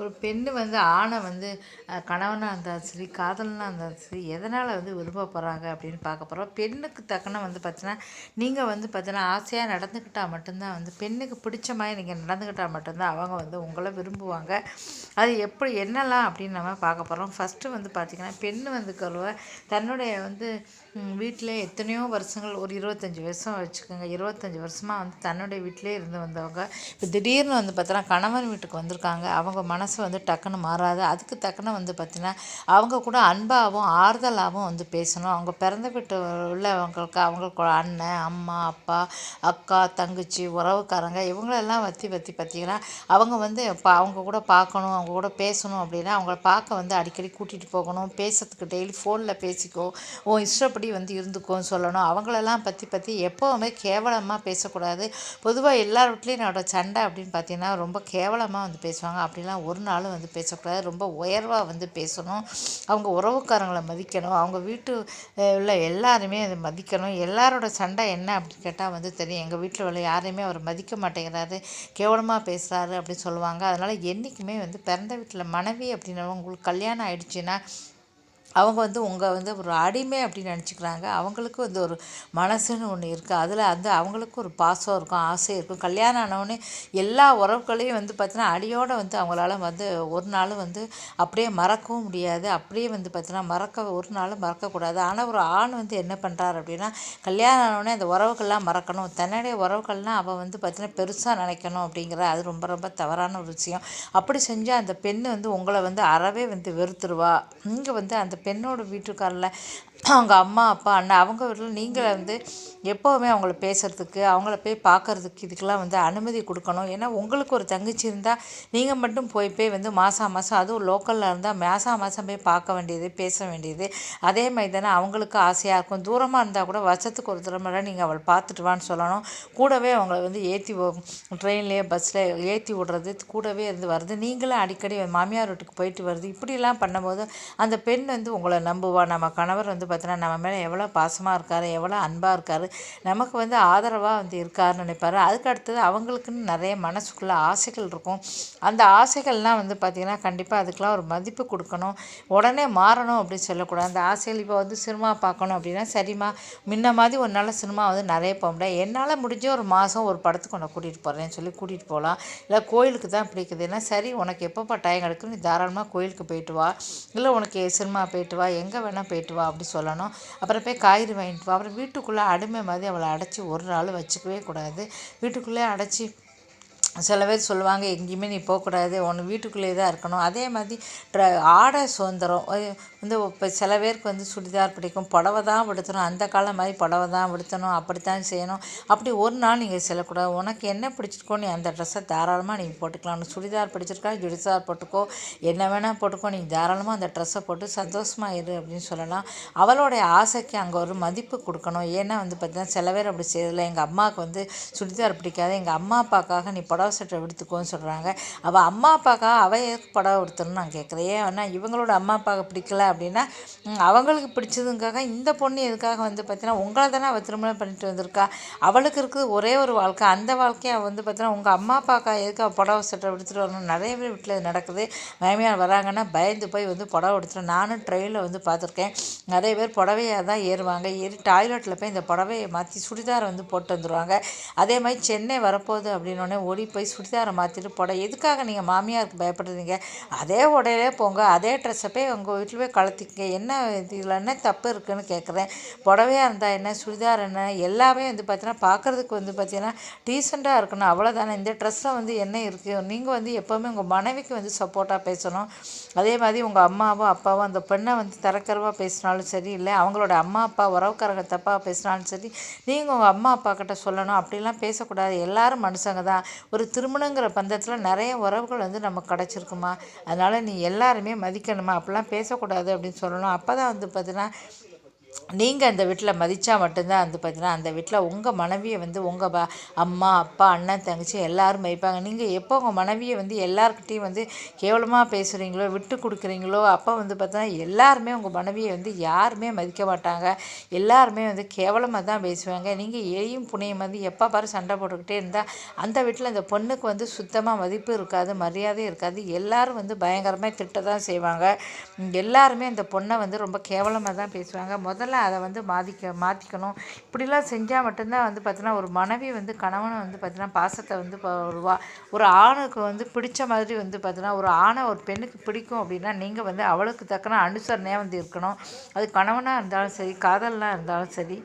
ஒரு பெண் வந்து ஆணை வந்து கணவனாக இருந்தாலும் சரி காதலனாக இருந்தாலும் சரி எதனால் வந்து விருப்பப்படுறாங்க அப்படின்னு பார்க்க போகிறோம் பெண்ணுக்கு தக்கன வந்து பார்த்தீங்கன்னா நீங்கள் வந்து பார்த்தீங்கன்னா ஆசையாக நடந்துக்கிட்டால் மட்டும்தான் வந்து பெண்ணுக்கு பிடிச்ச மாதிரி நீங்கள் நடந்துக்கிட்டால் மட்டும்தான் அவங்க வந்து உங்களை விரும்புவாங்க. அது எப்படி என்னலாம் அப்படின்னு நம்ம பார்க்க போகிறோம் ஃபஸ்ட்டு வந்து பார்த்திங்கன்னா பெண் வந்து கருவ தன்னுடைய வந்து வீட்டில் எத்தனையோ வருஷங்கள் ஒரு இருபத்தஞ்சி வருஷம் வச்சுக்கோங்க இருபத்தஞ்சி வருஷமாக வந்து தன்னுடைய வீட்டிலே இருந்து வந்தவங்க. இப்போ திடீர்னு வந்து பார்த்தோன்னா கணவன் வீட்டுக்கு வந்திருக்காங்க. அவங்க மனசு மனசு வந்து டக்குன்னு மாறாது. அதுக்கு தக்கன வந்து பார்த்திங்கன்னா அவங்க கூட அன்பாகவும் ஆறுதலாகவும் வந்து பேசணும். அவங்க பிறந்த வீட்டு உள்ளவங்களுக்கு அவங்களுக்கு அண்ணன் அம்மா அப்பா அக்கா தங்கச்சி உறவுக்காரங்க இவங்களெல்லாம் வற்றி பற்றி பார்த்திங்கன்னா அவங்க வந்து இப்போ அவங்க கூட பார்க்கணும் அவங்க கூட பேசணும் அப்படின்னா அவங்கள பார்க்க வந்து அடிக்கடி கூட்டிகிட்டு போகணும். பேசுறதுக்கு டெய்லி ஃபோனில் பேசிக்கோ ஓ இஷ்டப்படி வந்து இருந்துக்கோன்னு சொல்லணும். அவங்களெல்லாம் பற்றி பற்றி எப்போவுமே கேவலமாக பேசக்கூடாது. பொதுவாக எல்லார் வீட்லேயும் என்னோடய சண்டை அப்படின்னு பார்த்தீங்கன்னா ரொம்ப கேவலமாக வந்து பேசுவாங்க. அப்படிலாம் ஒரு நாளும் வந்து பேசக்கூடாது. ரொம்ப உயர்வாக வந்து பேசணும். அவங்க உறவுக்காரங்களை மதிக்கணும். அவங்க வீட்டு உள்ள எல்லாருமே அதை மதிக்கணும். எல்லாரோட சண்டை என்ன அப்படின்னு கேட்டால் வந்து தெரியும். எங்கள் வீட்டில் உள்ள யாரையுமே அவர் மதிக்க மாட்டேங்கிறாரு. கேவலமாக பேசுகிறாரு அப்படின்னு சொல்லுவாங்க. அதனால் என்றைக்குமே வந்து பிறந்த வீட்டில் மனைவி அப்படின்னு உங்களுக்கு கல்யாணம் ஆயிடுச்சுன்னா அவங்க வந்து உங்கள் வந்து ஒரு அடிமை அப்படின்னு நினச்சிக்கிறாங்க. அவங்களுக்கு வந்து ஒரு மனசுன்னு ஒன்று இருக்குது அதில் வந்து அவங்களுக்கு ஒரு பாசம் இருக்கும் ஆசை இருக்கும். கல்யாணம் ஆனவுடனே எல்லா உறவுகளையும் வந்து பார்த்தீங்கன்னா அடியோடு வந்து அவங்களால வந்து ஒரு நாள் வந்து அப்படியே மறக்கவும் முடியாது. அப்படியே வந்து பார்த்தீங்கன்னா மறக்க ஒரு நாள் மறக்கக்கூடாது ஆனால் ஒரு ஆண் வந்து என்ன பண்ணுறாரு அப்படின்னா கல்யாணம் ஆனவுடனே அந்த உறவுகள்லாம் மறக்கணும். தன்னுடைய உறவுகள்லாம் அவள் வந்து பார்த்தீங்கன்னா பெருசாக நினைக்கணும் அப்படிங்கிற அது ரொம்ப ரொம்ப தவறான ஒரு விஷயம். அப்படி செஞ்சால் அந்த பெண் வந்து உங்களை வந்து அறவே வந்து வெறுத்துருவா. இங்கே வந்து அந்த பெண்ணோட வீட்டுக்காரில் அவங்க அம்மா அப்பா அண்ணன் அவங்க வீட்டில் நீங்களே வந்து எப்போவுமே அவங்கள பேசுகிறதுக்கு அவங்கள போய் பார்க்கறதுக்கு இதுக்கெல்லாம் வந்து அனுமதி கொடுக்கணும். ஏன்னா உங்களுக்கு ஒரு தங்கச்சி இருந்தால் நீங்கள் மட்டும் போய் போய் வந்து மாதம் மாதம் அதுவும் லோக்கலில் இருந்தால் மாதம் மாதம் போய் பார்க்க வேண்டியது பேச வேண்டியது. அதே மாதிரி தானே அவங்களுக்கு ஆசையாக இருக்கும். தூரமாக இருந்தால் கூட வருஷத்துக்கு ஒரு தடவை நீங்கள் அவள் பார்த்துட்டு வான்னு சொல்லணும். கூடவே அவங்கள வந்து ஏற்றி ட்ரெயின்லேயே பஸ்ஸில் ஏற்றி விடுறது கூடவே இருந்து வருது நீங்களும் அடிக்கடி மாமியார் வீட்டுக்கு போயிட்டு வருது இப்படிலாம் பண்ணும்போது அந்த பெண் வந்து உங்களை நம்புவா. நம்ம கணவர் வந்து பார்த்தீங்கன்னா நம்ம மேலே எவ்வளோ பாசமாக இருக்கார் எவ்வளோ அன்பாக இருக்கார். நமக்கு வந்து ஆதரவாக வந்து இருக்காருன்னு நினைப்பார். அதுக்கு அடுத்தது அவங்களுக்குன்னு நிறைய மனசுக்குள்ளே ஆசைகள் இருக்கும். அந்த ஆசைகள்லாம் வந்து பார்த்திங்கன்னா கண்டிப்பாக அதுக்கெலாம் ஒரு மதிப்பு கொடுக்கணும். உடனே மாறணும் அப்படின்னு சொல்லக்கூடாது. அந்த ஆசைகள் இப்போ வந்து சினிமா பார்க்கணும் அப்படின்னா சரிம்மா முன்ன மாதிரி ஒரு நாள் சினிமா வந்து நிறைய போக முடியாது. என்னால் முடிஞ்ச ஒரு மாதம் ஒரு படத்துக்கு உன்னை கூட்டிகிட்டு போகிறேன்னு சொல்லி கூட்டிகிட்டு போகலாம் இல்லை கோயிலுக்கு தான் பிடிக்குதுன்னா சரி உனக்கு எப்பப்போ டைம் கிடைக்கும் நீ தாராளமாக கோயிலுக்கு போயிட்டு வா. இல்லை உனக்கு சினிமா போயிட்டு வா. எங்கே வேணால் போயிட்டு வா அப்படி சொல்லணும். அப்புறம் போய் காய்கறி வாங்கிட்டு வா. அப்புறம் வீட்டுக்குள்ளே அடிமை மாதிரி அவளை அடைச்சி ஒரு நாள் வச்சுக்கவே கூடாது. வீட்டுக்குள்ளே அடைச்சி சில பேர் சொல்லுவாங்க எங்கேயுமே நீ போகக்கூடாது ஒன்று வீட்டுக்குள்ளேயே தான் இருக்கணும். அதே மாதிரி ட்ர ஆடை சுதந்திரம் வந்து இப்போ சில பேருக்கு வந்து சுடிதார் பிடிக்கும் புடவை தான் உடுத்தணும் அந்த காலம் மாதிரி புடவை தான் உடுத்தணும் அப்படித்தான் செய்யணும். அப்படி ஒரு நாள் நீங்கள் செல்லக்கூடாது. உனக்கு என்ன பிடிச்சிருக்கோ நீ அந்த ட்ரெஸ்ஸை தாராளமாக நீங்கள் போட்டுக்கலாம். சுடிதார் பிடிச்சிருக்கா சுடிதார் போட்டுக்கோ என்ன வேணால் போட்டுக்கோ நீ தாராளமாக அந்த ட்ரெஸ்ஸை போட்டு சந்தோஷமாக இரு அப்படின்னு சொல்லலாம். அவளோடைய ஆசைக்கு அங்கே ஒரு மதிப்பு கொடுக்கணும். ஏன்னா வந்து பார்த்தீங்கன்னா சில பேர் அப்படி செய்யலை எங்கள் அம்மாவுக்கு வந்து சுடிதார் பிடிக்காது. எங்கள் அம்மா அப்பாக்காக நீ புடவை சட்டை எடுத்துக்கோன்னு சொல்கிறாங்க அவள் அம்மா அப்பாக்கா அவள் எதுக்கு புடவை எடுத்துன்னு நான் கேட்குறேன். ஏன்னா இவங்களோட அம்மா அப்பாவுக்கு பிடிக்கல அப்படின்னா அவங்களுக்கு பிடிச்சதுங்காக இந்த பொண்ணு எதுக்காக வந்து பார்த்தீங்கன்னா உங்களை தானே அவள் திருமணம் பண்ணிட்டு வந்திருக்கா. அவளுக்கு இருக்குது ஒரே ஒரு வாழ்க்கை. அந்த வாழ்க்கையை அவள் வந்து பார்த்தீங்கன்னா உங்கள் அம்மா அப்பாக்கா எதுக்கு அவள் புடவை சட்டை எடுத்துகிட்டு வரணும் நிறைய பேர் வீட்டில் நடக்குது. மேமியார் வராங்கன்னா பயந்து போய் வந்து புடவை எடுத்துட்டு நானும் ட்ரெயினில் வந்து பார்த்துருக்கேன் நிறைய பேர் புடவையாக தான் ஏறுவாங்க. ஏறி டாய்லெட்டில் போய் இந்த புடவையை மாற்றி சுடிதாரை வந்து போட்டு வந்துடுவாங்க அதே மாதிரி சென்னை வரப்போகுது அப்படின்னோடனே ஓடி போய் சுடிதாரை மாற்றிட்டு போட. எதுக்காக நீங்கள் மாமியாருக்கு பயப்படுறீங்க? அதே உடையிலே போங்க. அதே ட்ரெஸ்ஸை போய் உங்கள் வீட்டில் போய் கலத்திக்கங்க என்ன இதில் என்ன தப்பு இருக்குதுன்னு கேட்குறேன் புடவையாக இருந்தால் என்ன? சுடிதார் என்ன? எல்லாமே வந்து பார்த்தீங்கன்னா பார்க்குறதுக்கு வந்து பார்த்தீங்கன்னா டீசெண்டாக இருக்கணும். அவ்வளோதானே இந்த ட்ரெஸ்ஸில் வந்து என்ன இருக்குது நீங்கள் வந்து எப்போவுமே உங்கள் மனைவிக்கு வந்து சப்போர்ட்டாக பேசணும். அதே மாதிரி உங்கள் அம்மாவோ அப்பாவோ அந்த பெண்ணை வந்து தரக்கரவாக பேசினாலும் சரி இல்லை அவங்களோட அம்மா அப்பா உறவுக்காரங்க தப்பாக பேசினாலும் சரி நீங்கள் உங்கள் அம்மா அப்பா கிட்ட சொல்லணும். அப்படிலாம் பேசக்கூடாது. எல்லாரும் மனுஷங்க தான். ஒரு திருமணங்கிற பந்தத்தில் நிறைய உறவுகள் வந்து நமக்கு கிடச்சிருக்குமா? அதனால் நீ எல்லாருமே மதிக்கணுமா? அப்படிலாம் பேசக்கூடாது அப்படின்னு சொல்லணும். அப்போ தான் வந்து பார்த்திங்கன்னா நீங்கள் அந்த வீட்டில் மதித்தா மட்டும்தான் வந்து பார்த்தீங்கன்னா அந்த வீட்டில் உங்கள் மனைவியை வந்து உங்கள் ப அம்மா அப்பா அண்ணன் தங்கச்சி எல்லோரும் மதிப்பாங்க. நீங்கள் எப்போ உங்கள் மனைவியை வந்து எல்லாருக்கிட்டேயும் வந்து கேவலமாக பேசுகிறீங்களோ விட்டு கொடுக்குறீங்களோ அப்போ வந்து பார்த்தா எல்லாருமே உங்கள் மனைவியை வந்து யாருமே மதிக்க மாட்டாங்க. எல்லாருமே வந்து கேவலமாக தான் பேசுவாங்க. நீங்கள் ஏயும் புனையும் வந்து எப்போ பாரு சண்டை போட்டுக்கிட்டே இருந்தால் அந்த வீட்டில் அந்த பொண்ணுக்கு வந்து சுத்தமாக மதிப்பு இருக்காது மரியாதையும் இருக்காது. எல்லோரும் வந்து பயங்கரமாக திட்ட தான் செய்வாங்க எல்லாருமே அந்த பொண்ணை வந்து ரொம்ப கேவலமாக தான் பேசுவாங்க. முதல்ல அதை வந்து மாற்றிக்க மாற்றிக்கணும் இப்படிலாம் செஞ்சால் மட்டும்தான் வந்து பார்த்தீங்கன்னா ஒரு மனைவி வந்து கணவனை வந்து பார்த்தீங்கன்னா பாசத்தை வந்து வருவா ஒரு ஆணுக்கு வந்து பிடிச்ச மாதிரி வந்து பார்த்தீங்கன்னா ஒரு ஆணை ஒரு பெண்ணுக்கு பிடிக்கும் அப்படின்னா நீங்கள் வந்து அவளுக்கு தக்கன அனுசரணையாக வந்து இருக்கணும். அது கணவனாக இருந்தாலும் சரி காதலனாக இருந்தாலும் சரி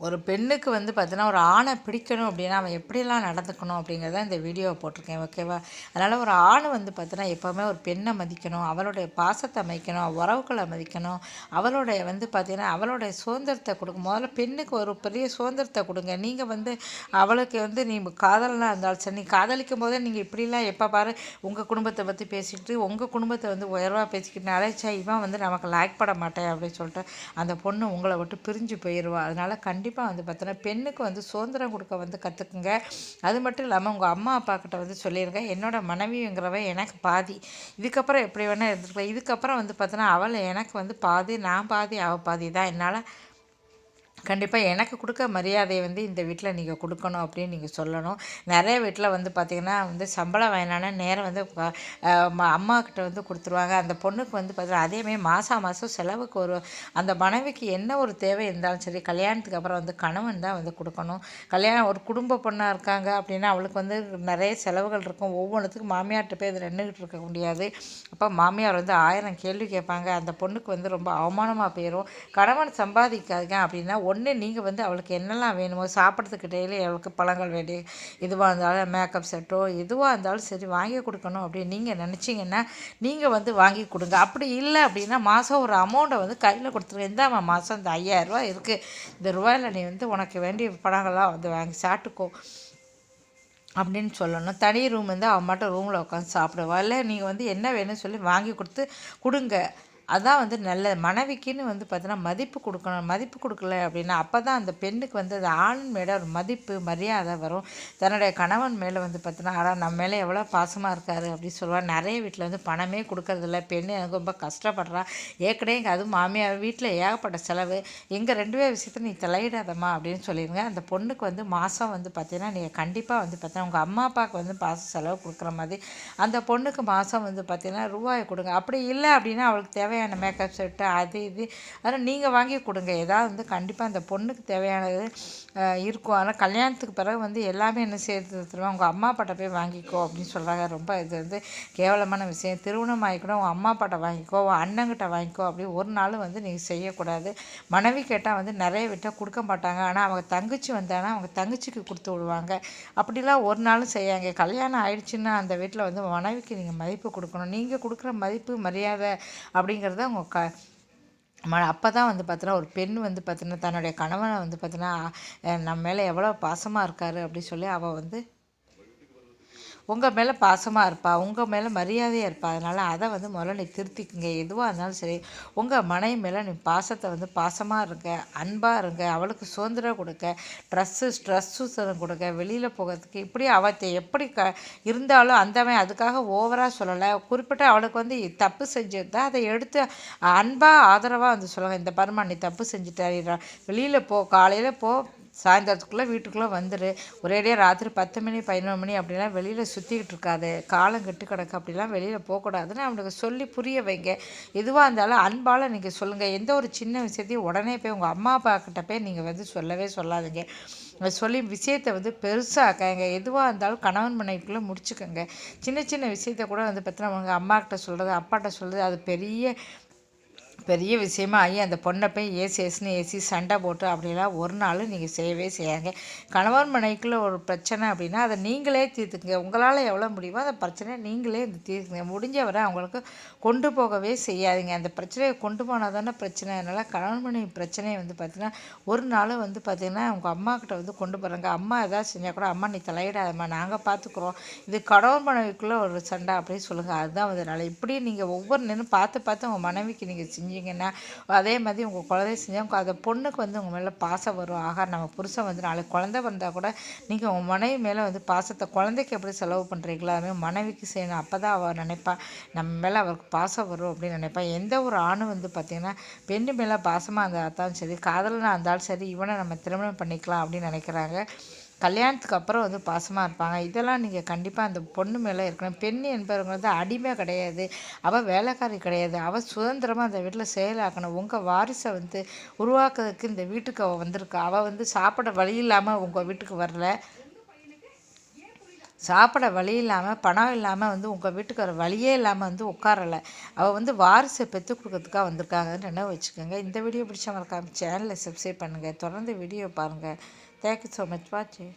ஒரு பெண்ணுக்கு வந்து பார்த்தீங்கன்னா ஒரு ஆணை பிடிக்கணும் அப்படின்னா அவன் எப்படிலாம் நடந்துக்கணும் அப்படிங்கிறத இந்த வீடியோவை போட்டிருக்கேன் ஓகேவா அதனால் ஒரு ஆண் வந்து பார்த்தீங்கன்னா எப்போவுமே ஒரு பெண்ணை மதிக்கணும் அவளுடைய பாசத்தை மதிக்கணும் உறவுகளை மதிக்கணும் அவளுடைய வந்து பார்த்திங்கன்னா அவளுடைய சுதந்திரத்தை கொடுக்கும் முதல்ல பெண்ணுக்கு ஒரு பெரிய சுதந்திரத்தை கொடுங்க. நீங்கள் வந்து அவளுக்கு வந்து நீ காதலனாக இருந்தாலும் சரி நீ காதலிக்கும் போதே நீங்கள் இப்படிலாம் எப்போ பாரு உங்கள் குடும்பத்தை பற்றி பேசிக்கிட்டு உங்கள் குடும்பத்தை வந்து உயர்வாக பேசிக்கிட்டு அழைச்சா இவன் வந்து நமக்கு லாக் பட மாட்டேன் அப்படின்னு சொல்லிட்டு அந்த பொண்ணு உங்களை விட்டு பிரிஞ்சு போயிடுவா அதனால் கண்டிப்பாக கண்டிப்பாக வந்து பார்த்தோன்னா பெண்ணுக்கு வந்து சுதந்திரம் கொடுக்க வந்து கற்றுக்குங்க அது மட்டும் இல்லாமல் உங்கள் அம்மா அப்பா கிட்ட வந்து சொல்லிடுங்க என்னோடய மனைவிங்கிறவ எனக்கு பாதி. இதுக்கப்புறம் எப்படி வேணால் இருந்துருக்கலாம். இதுக்கப்புறம் வந்து பார்த்தோன்னா அவள் எனக்கு வந்து பாதி நான் பாதி அவள் பாதி தான் என்னால் கண்டிப்பாக எனக்கு கொடுக்க மரியாதையை வந்து இந்த வீட்டில் நீங்கள் கொடுக்கணும் அப்படின்னு நீங்கள் சொல்லணும். நிறைய வீட்டில் வந்து பார்த்திங்கன்னா வந்து சம்பளம் வேணான்னா நேரம் வந்து அம்மா கிட்ட வந்து கொடுத்துருவாங்க. அந்த பொண்ணுக்கு வந்து பார்த்தீங்கன்னா அதேமாதிரி மாதம் மாதம் செலவுக்கு ஒரு அந்த மனைவிக்கு என்ன ஒரு தேவை இருந்தாலும் சரி கல்யாணத்துக்கு அப்புறம் வந்து கணவன் தான் வந்து கொடுக்கணும். கல்யாணம் ஒரு குடும்ப பொண்ணாக இருக்காங்க அப்படின்னா அவளுக்கு வந்து நிறைய செலவுகள் இருக்கும். ஒவ்வொன்றுத்துக்கும் மாமியார்கிட்ட போய் அதில் நின்றுக்கிட்டு இருக்க முடியாது. அப்போ மாமியார் வந்து ஆயிரம் கேள்வி கேட்பாங்க. அந்த பொண்ணுக்கு வந்து ரொம்ப அவமானமாக போயிடும் கணவன் சம்பாதிக்காதுங்க அப்படின்னா ஒன்று நீங்கள் வந்து அவளுக்கு என்னெல்லாம் வேணுமோ சாப்பிட்றதுக்கு டெய்லி அவளுக்கு பழங்கள் வேண்டி எதுவாக இருந்தாலும் மேக்கப் செட்டோ எதுவாக இருந்தாலும் சரி வாங்கி கொடுக்கணும் அப்படின்னு நீங்கள் நினச்சிங்கன்னா நீங்கள் வந்து வாங்கி கொடுங்க. அப்படி இல்லை அப்படின்னா மாதம் ஒரு அமௌண்ட்டை வந்து கையில் கொடுத்துருங்க. இந்தாம்மா மாதம் இந்த ஐயாயிரரூவா இருக்குது இந்த ரூபாயில் நீ வந்து உனக்கு வேண்டிய பழங்கள்லாம் வந்து வாங்கி சாப்பிட்டுக்கோ அப்படின்னு சொல்லணும். தனி ரூம் வந்து அவன் மட்டும் ரூமில் உட்காந்து சாப்பிடுவா. இல்லை நீங்கள் வந்து என்ன வேணும்னு சொல்லி வாங்கி கொடுத்து கொடுங்க. அதான் வந்து நல்ல மனைவிக்குன்னு வந்து பார்த்தீங்கன்னா மதிப்பு கொடுக்கணும். மதிப்பு கொடுக்கல அப்படின்னா அப்போ தான் அந்த பெண்ணுக்கு வந்து அது ஆண் மேலே ஒரு மதிப்பு மரியாதை வரும். தன்னுடைய கணவன் மேலே வந்து பார்த்தீங்கன்னா ஆனால் நம்ம மேலே எவ்வளோ பாசமாக இருக்கார் அப்படின்னு சொல்லுவாள் நிறைய வீட்டில் வந்து பணமே கொடுக்கறதில்ல. பெண்ணு எனக்கு ரொம்ப கஷ்டப்படுறா. ஏற்கனவே அதுவும் மாமியார் வீட்டில் ஏகப்பட்ட செலவு. எங்கள் ரெண்டு பேர் விஷயத்தை நீ தலையிடாதம்மா அப்படின்னு சொல்லிடுங்க அந்த பொண்ணுக்கு வந்து மாதம் வந்து பார்த்தீங்கன்னா நீங்கள் கண்டிப்பாக வந்து பார்த்தீங்கன்னா உங்கள் அம்மா அப்பாவுக்கு வந்து பாச செலவு கொடுக்குற மாதிரி அந்த பொண்ணுக்கு மாதம் வந்து பார்த்தீங்கன்னா ரூபாய் கொடுங்க. அப்படி இல்லை அப்படின்னா அவளுக்கு தேவை தேவையான மேக்கப் செட்டு அது இது. அதனால் நீங்கள் வாங்கி கொடுங்க. ஏதாவது வந்து கண்டிப்பாக அந்த பொண்ணுக்கு தேவையானது இருக்கும். ஆனால் கல்யாணத்துக்கு பிறகு வந்து எல்லாமே என்ன சேர்த்து தருவேன் உங்கள் அம்மா அப்பாட்ட போய் வாங்கிக்கோ அப்படின்னு சொல்கிறாங்க ரொம்ப இது வந்து கேவலமான விஷயம். திருமணம் ஆகிக்கூட உங்கள் அம்மா அப்பாட்ட வாங்கிக்கோ உன் அண்ணங்கிட்ட வாங்கிக்கோ அப்படி ஒரு நாளும் வந்து நீங்கள் செய்யக்கூடாது. மனைவி கேட்டால் வந்து நிறைய விட்டால் கொடுக்க மாட்டாங்க. ஆனால் அவங்க தங்கச்சி வந்தாங்கன்னா அவங்க தங்கச்சிக்கு கொடுத்து விடுவாங்க. அப்படிலாம் ஒரு நாளும் செய்யாங்க கல்யாணம் ஆயிடுச்சுன்னா அந்த வீட்டில் வந்து மனைவிக்கு நீங்கள் மதிப்பு கொடுக்கணும். நீங்கள் கொடுக்குற மதிப்பு மரியாதை அப்படிங்கிற அப்படிங்கிறத அவங்க க ம அப்போ தான் வந்து பார்த்தோன்னா ஒரு பெண் வந்து பார்த்தோன்னா தன்னுடைய கணவனை வந்து பார்த்தோன்னா நம்ம மேலே எவ்வளோ பாசமாக இருக்கார் அப்படி சொல்லி அவள் வந்து உங்கள் மேலே பாசமாக இருப்பா உங்கள் மேலே மரியாதையாக இருப்பா அதனால் அதை வந்து முதல்ல நீ திருத்திக்குங்க. எதுவாக இருந்தாலும் சரி உங்கள் மனைவி மேலே நீ பாசத்தை வந்து பாசமாக இருங்க அன்பாக இருங்க அவளுக்கு சுதந்திரம் கொடுக்க ட்ரெஸ்ஸு ஸ்ட்ரெஸ்ஸு கொடுக்க வெளியில் போகிறதுக்கு இப்படி அவத்தை எப்படி க இருந்தாலும் அந்தவன் அதுக்காக ஓவராக சொல்லலை. குறிப்பிட்ட அவளுக்கு வந்து தப்பு செஞ்சுருந்தா அதை எடுத்து அன்பாக ஆதரவாக வந்து சொல்லுங்கள் இந்த பருமா நீ தப்பு செஞ்சுட்டா வெளியில் போ காலையில் போ சாயந்தரத்துக்குள்ளே வீட்டுக்குள்ளே வந்துடு ஒரேடியாக ராத்திரி பத்து மணி பதினொன்று மணி அப்படிலாம் வெளியில் சுற்றிக்கிட்டு இருக்காது. காலம் கெட்டு கிடக்கு அப்படிலாம் வெளியில் போகக்கூடாதுன்னு அவனுக்கு சொல்லி புரிய வைங்க. எதுவாக இருந்தாலும் அன்பால் நீங்கள் சொல்லுங்கள் எந்த ஒரு சின்ன விஷயத்தையும் உடனே போய் உங்கள் அம்மா அப்பா கிட்ட போய் நீங்கள் வந்து சொல்லவே சொல்லாதீங்க. சொல்லி விஷயத்தை வந்து பெருசாக்கங்க. எதுவாக இருந்தாலும் கணவன் மனைவிக்குள்ளே முடிச்சுக்கோங்க. சின்ன சின்ன விஷயத்த கூட வந்து பார்த்தீங்கன்னா உங்கள் அம்மாக்கிட்ட சொல்கிறது அப்பாட்ட சொல்கிறது அது பெரிய பெரிய விஷயமா ஆகி அந்த பொண்ணை போய் ஏசி ஏசுன்னு ஏசி சண்டை போட்டு அப்படிலாம் ஒரு நாள் நீங்கள் செய்யவே செய்யாங்க கணவன் மனைவிக்குள்ளே ஒரு பிரச்சனை அப்படின்னா அதை நீங்களே தீர்த்துக்குங்க. உங்களால் எவ்வளோ முடியுமோ அந்த பிரச்சனையை நீங்களே இந்த தீர்த்துங்க முடிஞ்ச வரை அவங்களுக்கு கொண்டு போகவே செய்யாதீங்க. அந்த பிரச்சனையை கொண்டு போனால் தானே பிரச்சனை. அதனால் கணவன் மனைவி பிரச்சனையை வந்து பார்த்திங்கன்னா ஒரு நாள் வந்து பார்த்திங்கன்னா உங்கள் அம்மா கிட்ட வந்து கொண்டு போகிறாங்க அம்மா எதாவது செஞ்சால் கூட அம்மா நீ தலையிடாதம்மா. நாங்கள் பார்த்துக்குறோம் இது கணவன் மனைவிக்குள்ளே ஒரு சண்டை அப்படின்னு சொல்லுங்கள் அதுதான் வந்து நல்லா. இப்படி நீங்கள் ஒவ்வொரு நேரம் பார்த்து பார்த்து உங்கள் மனைவிக்கு நீங்கள் செஞ்சீங்கன்னா அதே மாதிரி உங்கள் குழந்தை செஞ்சால் அந்த பொண்ணுக்கு வந்து உங்கள் மேலே பாசம் வரும். ஆகா நம்ம புருஷன் வந்து நாளைக்கு குழந்தை வந்தால் கூட நீங்கள் உங்கள் மனைவி மேலே வந்து பாசத்தை குழந்தைக்கு எப்படி செலவு பண்ணுறீங்களோ அதுமாதிரி மனைவிக்கு செய்யணும். அப்போ தான் அவள் நினைப்பா நம்ம மேலே அவருக்கு பாசம் வரும் அப்படின்னு நினைப்பாள் எந்த ஒரு ஆணும் வந்து பார்த்திங்கன்னா பெண்ணு மேலே பாசமாக இருந்தாலும் சரி காதலனாக இருந்தாலும் சரி இவனை நம்ம திருமணம் பண்ணிக்கலாம் அப்படின்னு நினைக்கிறாங்க. கல்யாணத்துக்கு அப்புறம் வந்து பாசமாக இருப்பாங்க. இதெல்லாம் நீங்கள் கண்டிப்பாக அந்த பொண்ணு மேலே இருக்கணும். பெண் என்பவங்க வந்து அடிமை கிடையாது. அவள் வேலைக்காரி கிடையாது. அவள் சுதந்திரமாக அந்த வீட்டில் செயலாக்கணும். உங்கள் வாரிசை வந்து உருவாக்குறதுக்கு இந்த வீட்டுக்கு அவள் வந்திருக்கா. அவள் வந்து சாப்பிட வழி இல்லாமல் உங்கள் வீட்டுக்கு வரல. சாப்பிட வழி இல்லாமல் பணம் இல்லாமல் வந்து உங்கள் வீட்டுக்கு வர வழியே இல்லாமல் வந்து உட்காரலை. அவள் வந்து வாரிசை பெற்று கொடுக்கறதுக்காக வந்திருக்காங்கன்னு நினைவு வச்சுக்கோங்க. இந்த வீடியோ பிடிச்ச மறக்காமல் சேனலை சப்ஸ்கிரைப் பண்ணுங்கள் தொடர்ந்து வீடியோ பாருங்கள் thank you so much watching